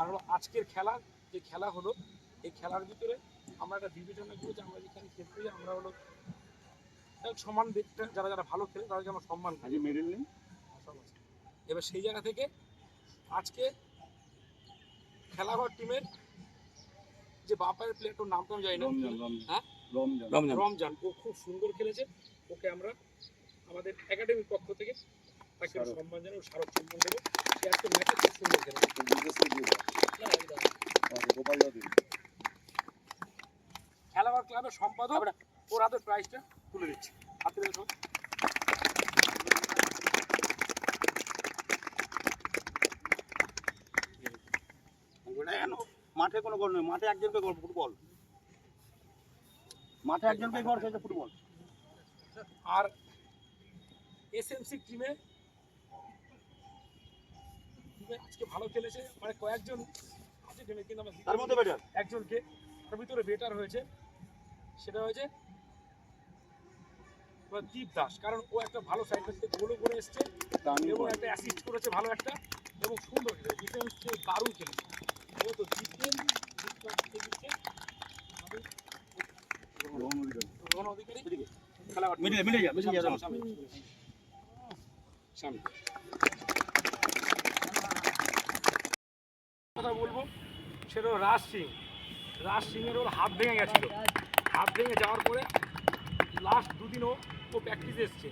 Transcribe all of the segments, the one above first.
আর হলো আজকের খেলা যে খেলা হলো এই খেলার ভিতরে আমরা একটা বিবেচনা করেছি আমরা যেখানে ক্ষেত্রে আমরা হলো সমান দিকটা যারা যারা ভালো খেলে তাদেরকে আমরা সম্মান করি। আজকে মেডেল নেই? এবার সেই জায়গা থেকে আজকে খেলাঘর টিমের যে বাপায়ের প্লেয়ারটার নামটা আমি জানি না। রমজান রমজান। হ্যাঁ? রমজান। রমজান। ও খুব সুন্দর খেলেছে। ওকে আমরা আমাদের একাডেমির পক্ষ থেকে তাকে। সম্মান জানাব স্মারক সম্মান দেবো। সে আজকে ম্যাচে খুব সুন্দর খেলেছে না, একদম। গোপাল দাদি খেলাঘর ক্লাবের সম্পাদক ওর হাতে প্রাইজটা তুলে দিচ্ছে। হাতে সবাই। মাঠে কোনো গল নেই। মাঠে একজনকে গল ফুটবল। মাঠে একজনকে গল সেটা ফুটবল। আর এসএমসি টিমে টিমে আজকে ভালো খেলেছে। মানে কয়েকজন আছে কিন্তু আমরা তার মধ্যে বেটার একজনকে। তার ভিতরে বেটার হয়েছে। সেটা হয়েছে দীপ দাস। কারণ ও একটা ভালো সাইড থেকে গোলও করে এসছে এবং একটা অ্যাসিস্ট করেছে ভালো একটা এবং সুন্দর ডিফেন্স দারুণ খেলেছে। ও তো সামনে কথা বলব সেটা রাজ সিং। রাজ সিংয়ের ওর হাত ভেঙে গেছিল। হাত ভেঙে যাওয়ার পরে লাস্ট দুদিন ও ও প্র্যাকটিসে এসছে।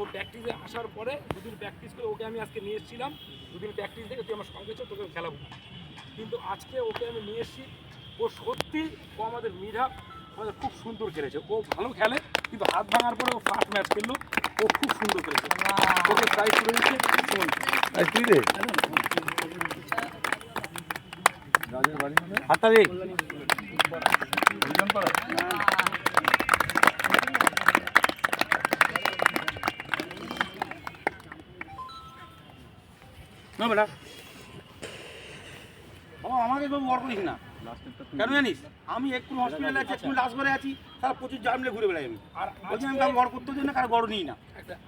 ও প্র্যাকটিসে আসার পরে দুদিন প্র্যাকটিস করে ওকে আমি আজকে নিয়ে এসেছিলাম। দুদিন প্র্যাকটিস দেখে তুই আমার সঙ্গে তোকে খেলাবো। কিন্তু আজকে ওকে আমি নিয়ে এসেছি। ও সত্যি ও আমাদের মিধা আমাদের খুব সুন্দর খেলেছে। ও ভালো খেলে কিন্তু হাত ভাঙার পরে ও ফার্স্ট ম্যাচ খেললো। ও খুব সুন্দর খেলেছে। ওকে প্রাইজ করে দিচ্ছে হাতটা না বেটা। বাবা আমাকে বড় করিস না। কেন জানিস? আমি একটু হসপিটালে আছি একটু লাশ করে আছি তারা প্রচুর জাম ঘুরে বেড়াই আমি। আর বলছি আমি কারও গড় করতে জন্য কারও গড় নিই না।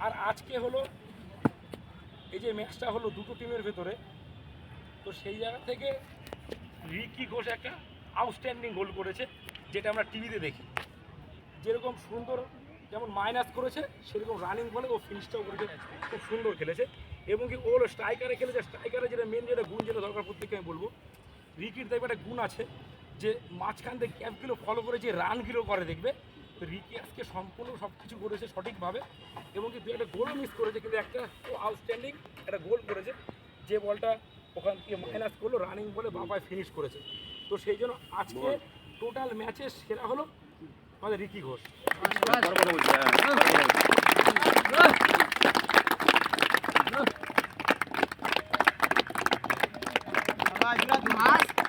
আর আজকে হলো এই যে ম্যাচটা হলো দুটো টিমের ভেতরে তো সেই জায়গা থেকে রিকি ঘোষ একটা আউটস্ট্যান্ডিং গোল করেছে, যেটা আমরা টিভিতে দেখি। যেরকম সুন্দর যেমন মাইনাস করেছে, সেরকম রানিং বলে ও ফিনিশটাও করেছে, খুব সুন্দর খেলেছে। এবং কি ওর স্ট্রাইকারে খেলেছে স্ট্রাইকারে যেটা মেন যেটা গুণ, যেটা দরকার প্রত্যেককে আমি বলব রিকির দেখবে একটা গুণ আছে, যে মাঝখান থেকে গ্যাপগুলো ফলো করে যে রানগুলো করে দেখবে। তো রিকি আজকে সম্পূর্ণ সব কিছু করেছে সঠিকভাবে। এবং কি দু একটা গোলও মিস করেছে, কিন্তু একটা আউটস্ট্যান্ডিং একটা গোল করেছে, যে বলটা ওখান থেকে মাইনাস করল রানিং বলে বাবায় ফিনিশ করেছে। তো সেই জন্য আজকে টোটাল ম্যাচে সেরা হলো আমাদের রিকি ঘোষ। আজকে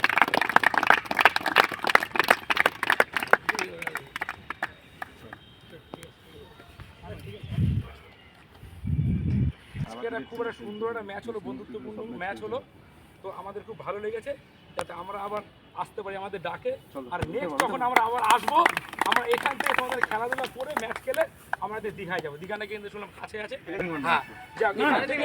একটা খুব একটা সুন্দর একটা ম্যাচ হলো বন্ধুত্বপূর্ণ ম্যাচ হলো। তো আমাদের খুব ভালো লেগেছে যাতে আমরা আবার আসতে পারি আমাদের ডাকে। আর নেক্সট যখন আমরা আবার আসব আমরা এখান থেকে তোমাদের খেলাধুলা করে ম্যাচ খেলে আমাদের দীঘায় যাব। দীঘা নাকি কিন্তু শুনলাম কাছে আছে? হ্যাঁ। থেকে